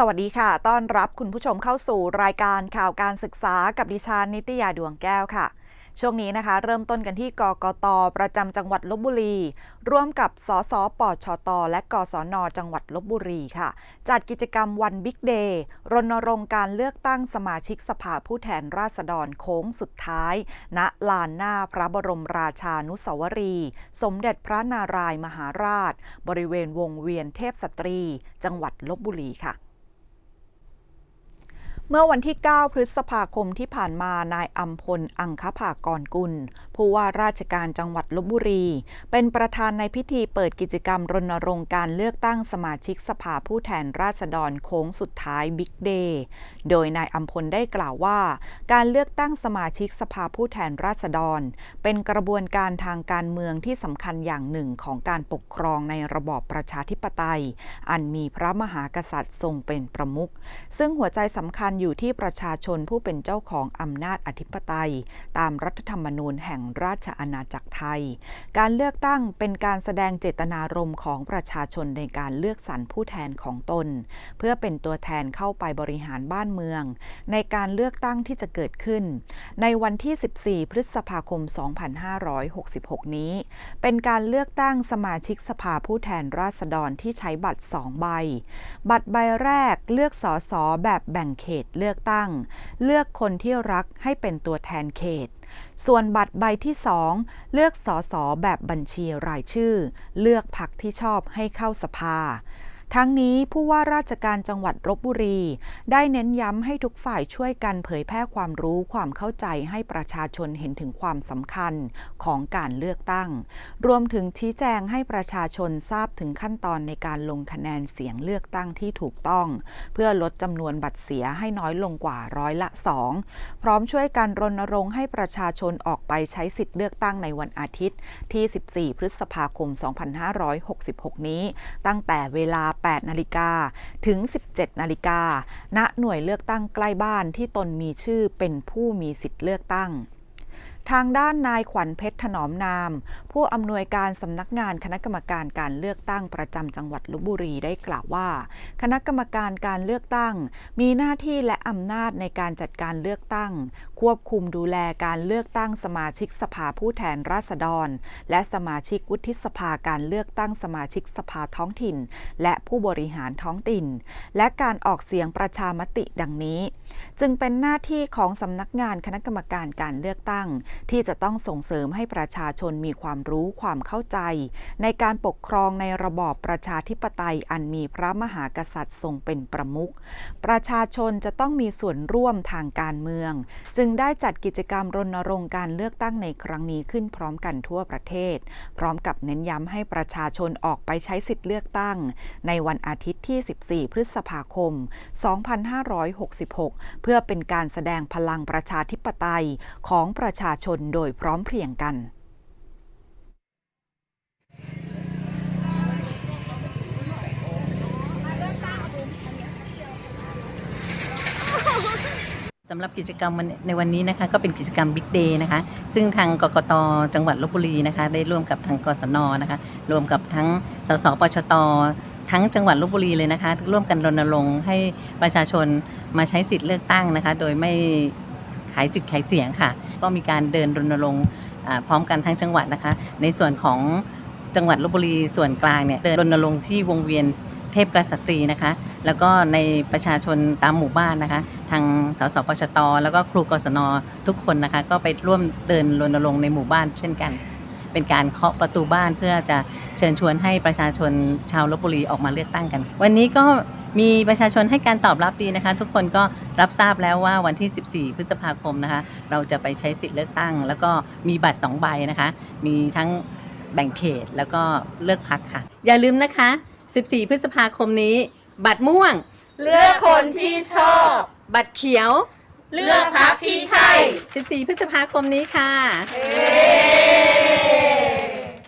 สวัสดีค่ะ ต้อนรับคุณผู้ชมเข้าสู่รายการข่าวการศึกษากับดิฉันนิตยาดวงแก้วค่ะ ช่วงนี้นะคะ เริ่มต้นกันที่กกต ประจำจังหวัดลบบุรี ร่วมกับสสปชต และกศน จังหวัดลบบุรีค่ะ จัดกิจกรรมวันบิ๊กเดย์รณรงค์การเลือกตั้งสมาชิกสภาผู้แทนราษฎรโค้งสุดท้าย ณ ลานหน้าพระบรมราชานุสาวรี สมเด็จพระนารายณ์มหาราช บริเวณวงเวียนเทพสตรี จังหวัดลบบุรีค่ะ เมื่อวันที่ 9 พฤษภาคมที่ผ่านมา นายอัมพล อังคภากรกุล ผู้ว่าราชการจังหวัดลบบุรี เป็นประธานในพิธีเปิดกิจกรรมรณรงค์การเลือกตั้งสมาชิกสภาผู้แทนราษฎรโค้งสุดท้ายบิ๊กเดย์ โดยนายอัมพลได้กล่าวว่า การเลือกตั้งสมาชิกสภาผู้แทนราษฎร เป็นกระบวนการทางการเมืองที่สำคัญอย่างหนึ่งของการปกครองในระบอบประชาธิปไตย อันมีพระมหากษัตริย์ทรงเป็นประมุข ซึ่งหัวใจสำคัญอยู่ที่ประชาชนผู้เป็นเจ้าของอำนาจอธิปไตย ตามรัฐธรรมนูญแห่งราชอาณาจักรไทย การเลือกตั้งเป็นการแสดงเจตนารมณ์ของประชาชนในการเลือกสรรผู้แทนของตน เพื่อเป็นตัวแทนเข้าไปบริหารบ้านเมือง ในการเลือกตั้งที่จะเกิดขึ้น ในวันที่ 14 พฤษภาคม 2566 นี้ เป็นการเลือกตั้งสมาชิกสภาผู้แทนราษฎรที่ใช้บัตร 2 ใบ บัตรใบแรกเลือกสอสอแบบแบ่งเขตเลือกตั้ง เลือกคนที่รักให้เป็นตัวแทนเขต ส่วนบัตรใบที่ 2 เลือกสอสอแบบบัญชีรายชื่อ เลือกพรรคที่ชอบให้เข้าสภา ทั้งนี้ผู้ว่าราชการจังหวัดลบบุรี ได้เน้นย้ำให้ทุกฝ่ายช่วยกันเผยแพร่ความรู้ความเข้าใจให้ประชาชนเห็นถึงความสำคัญของการเลือกตั้ง รวมถึงชี้แจงให้ประชาชนทราบถึงขั้นตอนในการลงคะแนนเสียงเลือกตั้งที่ถูกต้อง เพื่อลดจำนวนบัตรเสียให้น้อยลงกว่าร้อยละ 2 พร้อมช่วยกันรณรงค์ให้ประชาชนออกไปใช้สิทธิ์เลือกตั้งในวันอาทิตย์ที่ 14 พฤษภาคม 2566 นี้ ตั้งแต่เวลา8 นาฬิกาถึง 17 นาฬิกาณหน่วยเลือกตั้งใกล้บ้านที่ตนมีชื่อเป็นผู้มีสิทธิ์เลือกตั้ง ทางด้านนายขวัญเพชรถนอมนาม ผู้อำนวยการสำนักงานคณะกรรมการการเลือกตั้งประจำจังหวัดลบบุรีได้กล่าวว่า คณะกรรมการการเลือกตั้ง มีหน้าที่และอำนาจในการจัดการเลือกตั้ง ควบคุมดูแลการเลือกตั้งสมาชิกสภาผู้แทนราษฎร และสมาชิกวุฒิสภาการเลือกตั้งสมาชิกสภาท้องถิ่น และผู้บริหารท้องถิ่น และการออกเสียงประชามติดังนี้ จึงเป็นหน้าที่ของสำนักงานคณะกรรมการการเลือกตั้งที่จะต้องส่งเสริมให้ประชาชนมีความรู้ความเข้าใจ ในการปกครองในระบอบประชาธิปไตยอันมีพระมหากษัตริย์ทรงเป็นประมุข ประชาชนจะต้องมีส่วนร่วมทางการเมือง จึงได้จัดกิจกรรมรณรงค์การเลือกตั้งในครั้งนี้ขึ้นพร้อมกันทั่วประเทศ พร้อมกับเน้นย้ำให้ประชาชนออกไปใช้สิทธิ์เลือกตั้ง ในวันอาทิตย์ที่ 14 พฤษภาคม 2566 เพื่อเป็นการแสดงพลังประชาธิปไตยของประชาชนโดยพร้อมเพรียงกันสำหรับกิจกรรมในวันนี้นะคะก็เป็นกิจกรรม Big Day นะคะซึ่งทางกกตจังหวัดลบบุรีนะคะได้ร่วมกับทางกศนนะคะรวมกับทั้งสสปชตทั้งจังหวัดลบบุรีเลยนะคะร่วมกันรณรงค์ให้ประชาชนมาใช้สิทธิ์เลือกตั้งนะคะ โดยไม่ขายสิทธิ์ขายเสียงค่ะ ก็มีการเดินรณรงค์พร้อมกันทั้งจังหวัดนะคะ ในส่วนของจังหวัดลบบุรีส่วนกลางเนี่ยเดินรณรงค์ที่วงเวียนเทพกษัตรีนะคะ แล้วก็ในประชาชนตามหมู่บ้านนะคะ ทางสสปชต แล้วก็ครูกศนทุกคนนะคะ ก็ไปร่วมเดินรณรงค์ในหมู่บ้านเช่นกัน เป็นการเคาะประตูบ้านเพื่อจะเชิญชวนให้ประชาชนชาวลบบุรีออกมาเลือกตั้งกัน วันนี้ก็ มีประชาชนให้การตอบรับดีนะคะ ทุกคนก็รับทราบแล้วว่าวันที่ 14 พฤษภาคมนะคะ เราจะไปใช้สิทธิ์เลือกตั้ง แล้วก็มีบัตร 2 ใบนะคะ มีทั้งแบ่งเขตแล้วก็เลือกพักค่ะ อย่าลืมนะคะ 14 พฤษภาคมนี้ บัตรม่วง เลือกคนที่ชอบ บัตรเขียว เลือกพักที่ใช่ 14 พฤษภาคมนี้ค่ะเย้